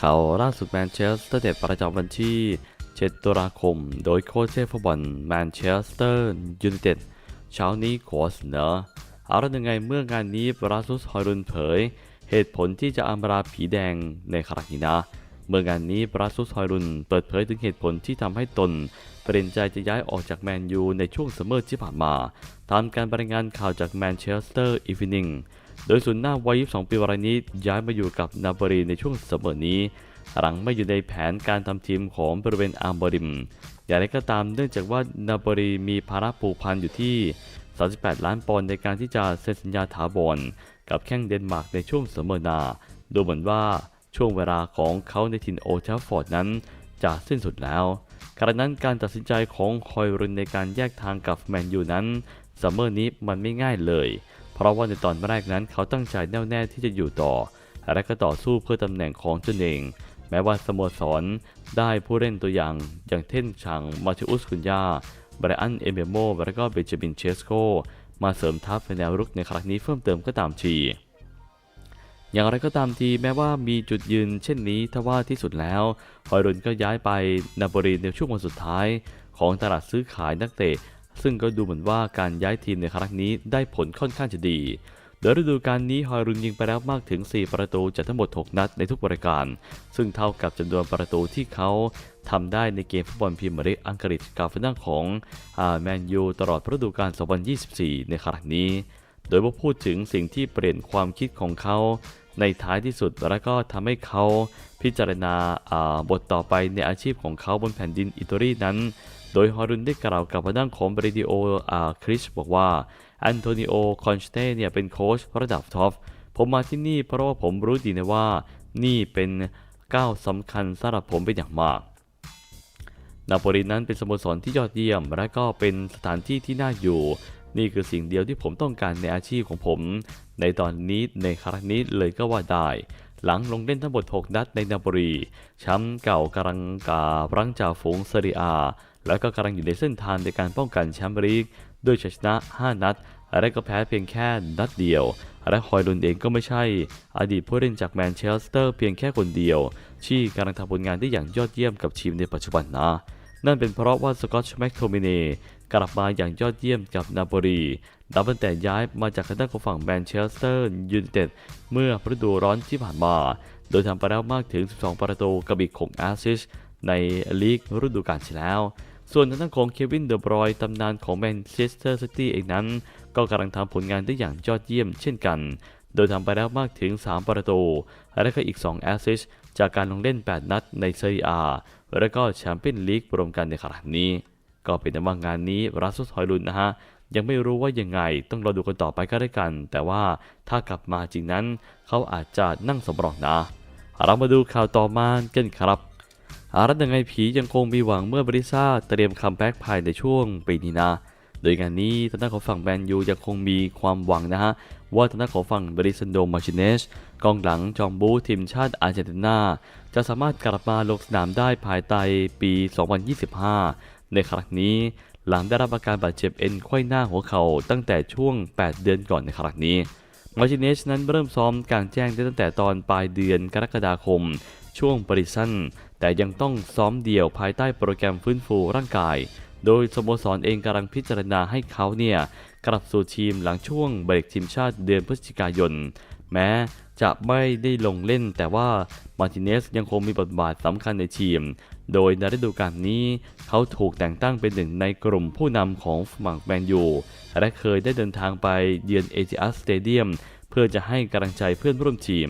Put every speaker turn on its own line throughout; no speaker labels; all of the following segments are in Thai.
ข่าวล่าสุดแมนเชสเตอร์เด็ดประจำวันที่ 7 ตุลาคม โดยโค้ชเชฟฟุตบอลแมนเชสเตอร์ยูไนเต็ดเช้านี้ขอเสนอเอาละยังไงเมื่องานนี้บราซุสฮอยรุนเผย เหตุผลที่จะอำลาผีแดงในครั้งนี้นะ เมื่องานนี้บราซุสฮอยรุนเปิดเผยถึงเหตุผลที่ทำให้ตนเปลี่ยนใจจะย้ายออกจากแมนยูในช่วงซัมอที่ผ่านมาตามการรายงานข่าวจากแมนเชสเตอร์อีฟนิง โดยศูนย์หน้าวัย22ปีรายนี้ย้ายมาอยู่กับนาบรีในช่วงซัมเมอร์นี้ หลังไม่อยู่ในแผนการทำทีมของบริเวณอาร์มบริม อย่างไรก็ตามเนื่องจากว่านาบรีมีภาระผูกพันอยู่ที่ 38 ล้านปอนด์ในการที่จะเซ็นสัญญาถาวรกับแข้งเดนมาร์กในช่วงซัมเมอร์หนาดูเหมือนว่าช่วงเวลาของเขาในถิ่นโอเทฟอร์ดนั้นจะสิ้นสุดแล้วขณะนั้นการตัดสินใจของคอยรุนในการแยกทางกับแมนยูนั้นซัมเมอร์นี้มันไม่ง่ายเลย เพราะว่าในตอนแรกนั้นเขาตั้งใจแน่วแน่ที่จะอยู่ต่อ และก็ต่อสู้เพื่อตำแหน่งของตนเอง แม้ว่าสโมสรได้ผู้เล่นตัวอย่าง อย่างเท่นชังมาธิอุสคุนยาไบรอันเอเมโมและก็เบนจามินเชสโกมาเสริมทัพในแนวรุกในครั้งนี้เพิ่มเติมก็ตามทีอย่างไรก็ตามทีแม้ว่ามีจุดยืนเช่นนี้ทว่าที่สุดแล้วฮอยรุนก็ย้ายไปนาโปลีในช่วงวันสุดท้ายของตลาดซื้อขายนักเตะ ซึ่งก็ดูเหมือนว่าการย้ายทีมในครั้งนี้ได้ผลค่อนข้างจะดี โดยฤดูกาลนี้ฮอยรุนยิงไปแล้วมากถึง 4 ประตูจากทั้งหมด 6 นัดในทุกรายการ ซึ่งเท่ากับจำนวนประตูที่เขาทำได้ในเกมฟุตบอลพรีเมียร์ลีกอังกฤษกับฝั่งของแมนยูตลอดฤดูกาล 2024 ในครั้งนี้ โดยพอพูดถึงสิ่งที่เปลี่ยนความคิดของเขาในท้ายที่สุดและก็ทำให้เขาพิจารณาบทต่อไปในอาชีพของเขาบนแผ่นดินอิตาลีนั้น โดยฮอรุนได้กล่าวกับพนักของบริดิโออาคริสบอกว่าแอนโทนิโอคอนสเต้เนี่ยเป็นโค้ชระดับท็อปผมมาที่นี่เพราะว่าผมรู้ดีนะว่า นี่เป็นก้าวสำคัญสำหรับผมเป็นอย่างมาก นาโปลีนั้นเป็นสโมสรที่ยอดเยี่ยม และก็เป็นสถานที่ที่น่าอยู่ นี่คือสิ่งเดียวที่ผมต้องการในอาชีพของผม ในตอนนี้ในครั้งนี้เลยก็ว่าได้ หลังลงเล่นทั้งหมด 6 นัดในนาโปลีแชมป์เก่ากำลังการังจ่าฝูงเซเรีย แล้วก็กำลังอยู่ในเส้นทางในการป้องกันแชมป์ลีกด้วยชัยชนะ 5 นัด และก็แพ้เพียงแค่นัดเดียว และฮอยลุนเองก็ไม่ใช่ อดีตผู้เล่นจากแมนเชสเตอร์เพียงแค่คนเดียว ที่กำลังทำผลงานได้อย่างยอดเยี่ยมกับทีมในปัจจุบันนะ นั่นเป็นเพราะว่าสกอตช์แมคโทมิเนกลับมาอย่างยอดเยี่ยมกับนาโปลีนับตั้งแต่ย้ายมาจากทางด้านของฝั่งแมนเชสเตอร์ยูไนเต็ดเมื่อฤดูร้อนที่ผ่านมา โดยทำไปแล้วมากถึง 12 ประตูกับอีก6แอสซิสในลีกฤดูกาลที่แล้ว ส่วนทางด้านของเควินเดอบรอยตำนานของแมนเชสเตอร์ซิตี้เองนั้น ก็กำลังทำผลงานได้อย่างยอดเยี่ยมเช่นกัน โดยทำไปแล้วมากถึง 3 ประตู และก็อีก 2 แอสซิสจากการลงเล่น 8 นัดในเซรีอาและก็แชมเปี้ยนลีกรวมกันในครั้งนี้ ก็เป็นว่างานนี้รัสซุสฮอยลุนนะฮะยังไม่รู้ว่ายังไงต้องรอดูกันต่อไปก็ได้กัน แต่ว่าถ้ากลับมาจริงนั้น เขาอาจจะนั่งสำรองนะ เรามาดูข่าวต่อมากันครับ อารัตยังไงผียังคงมีหวังเมื่อบริซ่าเตรียมคัมแบ็กภายในช่วงปีนี้นะโดยงานนี้ทางด้านของฝั่งแมนยูยังคงมีความหวังนะฮะ ว่าทางด้านของฝั่งบริซันโดมาชิเนสกองหลังจอมบูทีมชาติอาร์เจนตินา จะสามารถกลับมาลงสนามได้ภายใต้ปี 2025 ในครั้งนี้หลังได้รับอาการบาดเจ็บเอ็นไขว้หน้าหัวเข่าตั้งแต่ช่วง 8 เดือนก่อนในครั้งนี้มาชิเนสนั้นเริ่มซ้อมกลางแจ้งได้ตั้งแต่ตอนปลายเดือนกรกฎาคม ช่วงบริสันแต่ยังต้องซ้อมเดี่ยวภายใต้โปรแกรมฟื้นฟูร่างกาย โดยสโมสรเองกำลังพิจารณาให้เขาเนี่ยกลับสู่ทีมหลังช่วงเบรกทีมชาติเดือนพฤศจิกายน แม้จะไม่ได้ลงเล่นแต่ว่ามาร์ติเนสยังคงมีบทบาทสำคัญในทีม โดยในฤดูกาลนี้เขาถูกแต่งตั้งเป็นหนึ่งในกลุ่มผู้นำของฝั่งแมนยูและเคยได้เดินทางไปเยือนเอจิอัสสเตเดียมเพื่อจะให้กำลังใจเพื่อนร่วมทีม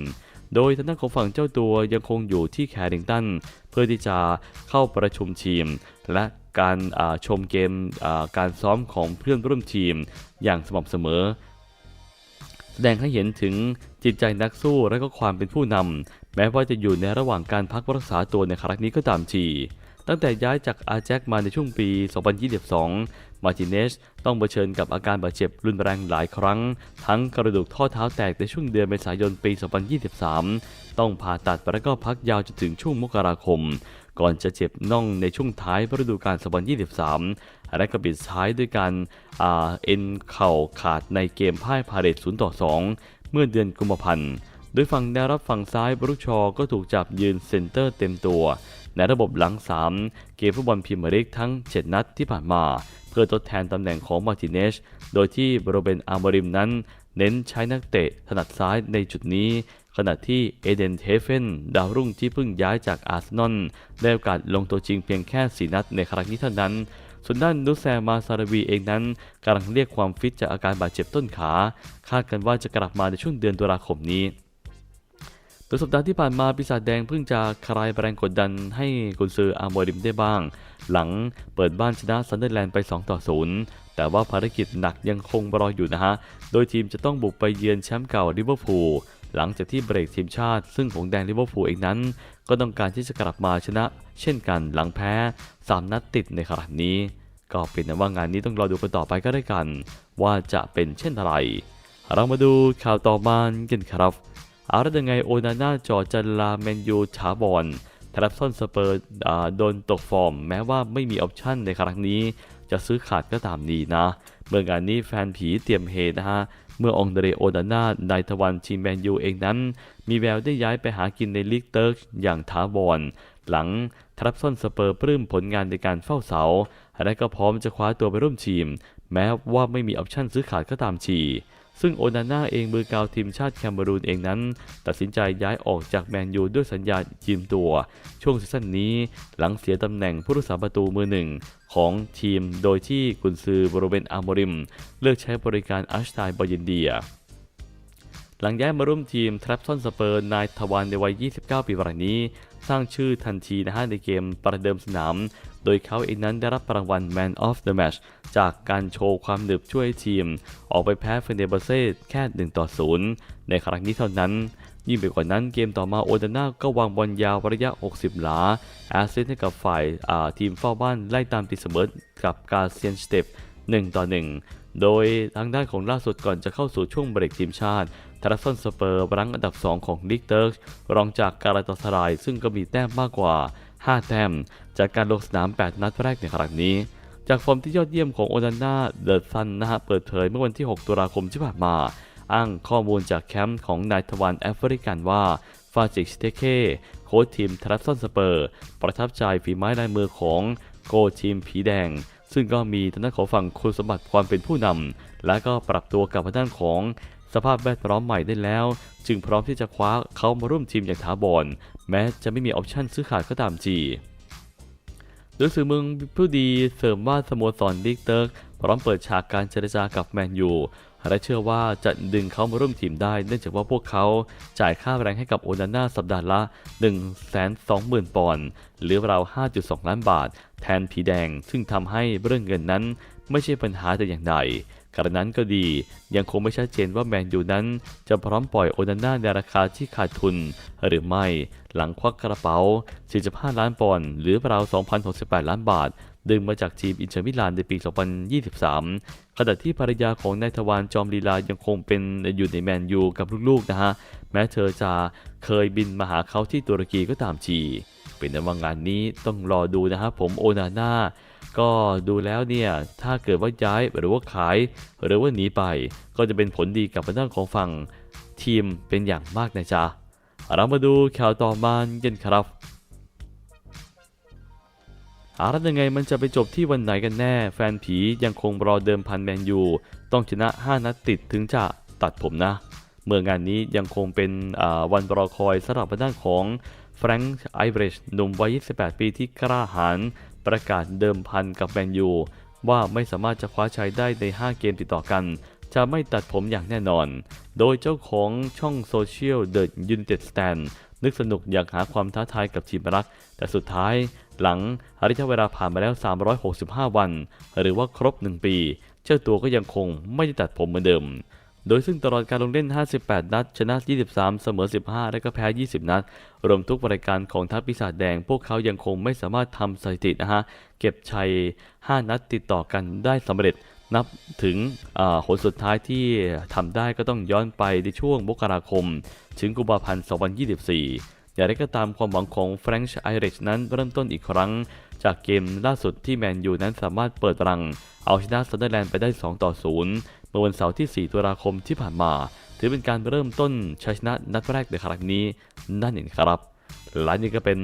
โดยทางด้านของฝั่งเจ้าตัวยังคงอยู่ที่แคริงตันเพื่อที่จะเข้าประชุมทีม และการชมเกมการซ้อมของเพื่อนร่วมทีมอย่างสม่ำเสมอ แสดงให้เห็นถึงจิตใจนักสู้และก็ความเป็นผู้นำแม้ว่าจะอยู่ในระหว่างการพักรักษาตัวในครั้งนี้ก็ตามที ตั้งแต่ย้ายจากอาแจ็คมาในช่วงปี 2022 มาร์ติเนสต้องเผชิญกับอาการบาดเจ็บรุนแรงหลายครั้ง ทั้งกระดูกข้อเท้าแตกในช่วงเดือนเมษายนปี 2023 ต้องผ่าตัดและก็พักยาวจนถึงช่วงมกราคม ก่อนจะเจ็บน่องในช่วงท้ายฤดูกาล 2023 และก็ปิดท้ายด้วยการเอ็นเข่าขาดในเกมพ่ายพาเรต0ต่อ2 เมื่อเดือนกุมภาพันธ์โดยฝั่งแนวรับฝั่งซ้ายบรุชอก็ถูกจับยืนเซนเตอร์เต็มตัว ในระบบหลัง 3 เกมฟุตบอลพรีเมียร์ลีกทั้ง 7 นัดที่ผ่านมา เพื่อทดแทนตำแหน่งของมาร์ติเนสโดยที่โรเบนอาร์มริมนั้น เน้นใช้นักเตะถนัดซ้ายในจุดนี้ ขณะที่เอเดนเทเฟนดาวรุ่งที่เพิ่งย้ายจากอาร์เซนอลได้โอกาสลงตัวจริงเพียงแค่ 4 นัดในครั้งนี้เท่านั้นส่วนด้านนุสแซมาซาราวีเองนั้นกำลังเรียกความฟิตจากอาการบาดเจ็บต้นขา คาดกันว่าจะกลับมาในช่วงเดือนตุลาคมนี้ โดยสัปดาห์ที่ผ่านมาปีศาจแดงเพิ่งจะคลายแรงกดดันให้กุนซืออาร์โมริมได้บ้าง หลังเปิดบ้านชนะซันเดอร์แลนด์ไป 2 ต่อ 0 แต่ว่าภารกิจหนักยังคงรออยู่นะฮะ โดยทีมจะต้องบุกไปเยือนแชมป์เก่าลิเวอร์พูลหลังจากที่เบรกทีมชาติ ซึ่งหงแดงลิเวอร์พูลเองนั้น ก็ต้องการที่จะกลับมาชนะ เช่นกันหลังแพ้ 3 นัดติดในขณะนี้ ก็เป็นนะว่างานนี้ต้องรอดูกันต่อไปก็ได้กัน ว่าจะเป็นเช่นไรเรามาดูข่าวต่อมากันครับ อาแล้วยังไงโอนาน่าจอจันลาแมนยูถาวรทรัพซ่อนสเปอร์โดนตกฟอร์ม แม้ว่าไม่มีออปชั่นในครั้งนี้ จะซื้อขาดก็ตามดีนะ เมื่องานนี้แฟนผีเตรียมเฮนะฮะ เมื่อองเดเรโอนาน่านายทวันทีมแมนยูเองนั้น มีแววได้ย้ายไปหากินในลีกเติร์กอย่างถาวรหลังทรัพซ่อนสเปอร์ปลื้มผลงานในการเฝ้าเสา และก็พร้อมจะคว้าตัวไปร่วมทีม แม้ว่าไม่มีออปชั่นซื้อขาดก็ตามที ซึ่งโอนาน่าเองมือกาวทีมชาติแคมเบรูนเองนั้น ตัดสินใจย้ายออกจากแมนยูด้วยสัญญายืมตัว ช่วงซีซั่นนี้หลังเสียตำแหน่งผู้รักษาประตูมือหนึ่งของทีมโดยที่กุนซือบรเบนอาร์โมริม เลือกใช้บริการอัชไตบอยินเดียหลังย้ายมาร่วมทีมทรัพซอนสเปอร์นายทวารในวัย 29 ปีรายนี้ สร้างชื่อทันทีนะฮะในเกมประเดิมสนาม โดยเขาเองนั้นได้รับรางวัล Man of the Match จากการโชว์ความหนึบช่วยทีม ออกไปแพ้เฟเนเบเซ่แค่1ต่อ0ในครั้งนี้เท่านั้น ยิ่งไปกว่านั้นเกมต่อมาโอดาน่าก็วางบอลยาวระยะ 60 หลาแอสซิสให้กับฝ่ายาทีมเฝ้าบ้านไล่ตามตีเสมอกับกาเซียนสเตป1ต่อ1โดยทางด้านของล่าสุดก่อนจะเข้าสู่ช่วงเบรกทีมชาติทารัฟซอนสเปอร์รั้งอันดับ 2 ของลีกเติร์กรองจากการาตาสราย ซึ่งก็มีแต้มมากกว่า 5 แต้ม จากการลงสนาม 8 นัดแรกในครั้งนี้ จากฟอร์มที่ยอดเยี่ยมของโอนาน่าเดอะซันนะฮะเปิดเผยเมื่อวันที่ 6 ตุลาคมที่ผ่านมา อ้างข้อมูลจากแคมป์ของนายทวารแอฟริกันว่าฟาจิกสเตเคโค้ชทีมทรัฟซอนสเปอร์ ประทับใจฝีไม้ลายมือของโกทีมผีแดง ซึ่งก็มีทางด้านของฝั่งคุณสมบัติความเป็นผู้นำและก็ปรับตัวกับทางด้านของ สภาพแวดล้อมใหม่ได้แล้ว จึงพร้อมที่จะคว้าเขามาร่วมทีมอย่างถาวรแม้จะไม่มีออปชั่นซื้อขาดก็ตามจีโดยสื่อมืองผู้ดีเสริมว่าสโมสรลิกเติร์กพร้อมเปิดฉากการเจรจากับแมนยูและเชื่อว่าจะดึงเขามาร่วมทีมได้ เนื่องจากว่าพวกเขาจ่ายค่าแรงให้กับโอนาน่าสัปดาห์ละ 120,000 ปอนด์หรือราว 5.2 ล้านบาท แทนผีแดง ซึ่งทำให้เรื่องเงินนั้นไม่ใช่ปัญหาแต่อย่างใด กระนั้นก็ดียังคงไม่ชัดเจนว่าแมนยูนั้น จะพร้อมปล่อยโอนาน่าในราคาที่ขาดทุน หรือไม่หลังควักกระเป๋า 45 ล้านปอนด์หรือราว 2,068 ล้านบาท ดึงมาจากทีมอินเตอร์มิลานในปี 2023 ขณะที่ภรรยาของนายทวารจอมลีลายังคงเป็นอยู่ในแมนยูกับลูกๆนะฮะ แม้เธอจะเคยบินมาหาเขาที่ตุรกีก็ตามทีเป็นในว่างานนี้ต้องรอดูนะครับผมโอนาน่า ก็ดูแล้วเนี่ย ถ้าเกิดว่าย้ายหรือว่าขาย หรือว่าหนีไป ก็จะเป็นผลดีกับทางด้านของฝั่งทีมเป็นอย่างมากนะจ๊ะ เรามาดูข่าวต่อมากันครับอาแล้วยังไงมันจะไปจบที่วันไหนกันแน่ แฟนผียังคงรอเดิมพันแมนยู ต้องชนะ 5 นัดติดถึงจะตัดผมนะ เมื่องานนี้ยังคงเป็นวันรอคอยสำหรับทางด้านของแฟรงค์ไอเบรชหนุ่มวัย 28 ปีที่กล้าหาญ ประกาศเดิมพันกับแมนยูว่าไม่สามารถจะคว้าชัยได้ใน 5 เกมติดต่อกัน จะไม่ตัดผมอย่างแน่นอน โดยเจ้าของช่องโซเชียล The United Stand นึกสนุกอยากหาความท้าทายกับทีมรัก แต่สุดท้ายหลังระยะเวลาผ่านมาแล้ว 365 วัน หรือว่าครบ 1 ปี เจ้าตัวก็ยังคงไม่ได้ตัดผมเหมือนเดิม โดยซึ่งตลอดการลงเล่น 58 นัด ชนะ 23 เสมอ 15 และก็แพ้ 20 นัด รวมทุกรายการของทัพปีศาจแดง พวกเขายังคงไม่สามารถทำสถิตินะฮะ เก็บชัย 5 นัดติดต่อกันได้สำเร็จ นับถึงหนสุดท้ายที่ทำได้ก็ต้องย้อนไปในช่วงมกราคม ถึงกุมภาพันธ์ 2024อย่างไรก็ตามความหวังของแฟรงค์ไอริชนั้นเริ่มต้นอีกครั้ง จากเกมล่าสุดที่แมนยูนั้นสามารถเปิดรัง เอาชนะซันเดอร์แลนด์ไปได้ 2 ต่อ 0 มื่อวันเสาร์ที่ 4 ตุลาคมที่ผ่านมา ถือเป็นการเริ่มต้นชัยชนะนัดแรกในครั้งนี้นั่นเองครับ และนี่ก็เป็น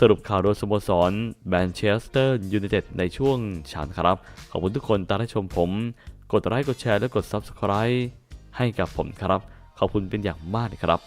สรุปข่าวโดยสโมสรแมนเชสเตอร์ยูไนเต็ดในช่วงเช้านครับ ขอบคุณทุกคนที่ได้ชมผม กดไลค์กดแชร์และกด Subscribe ให้กับผมครับ ขอบคุณเป็นอย่างมากครับ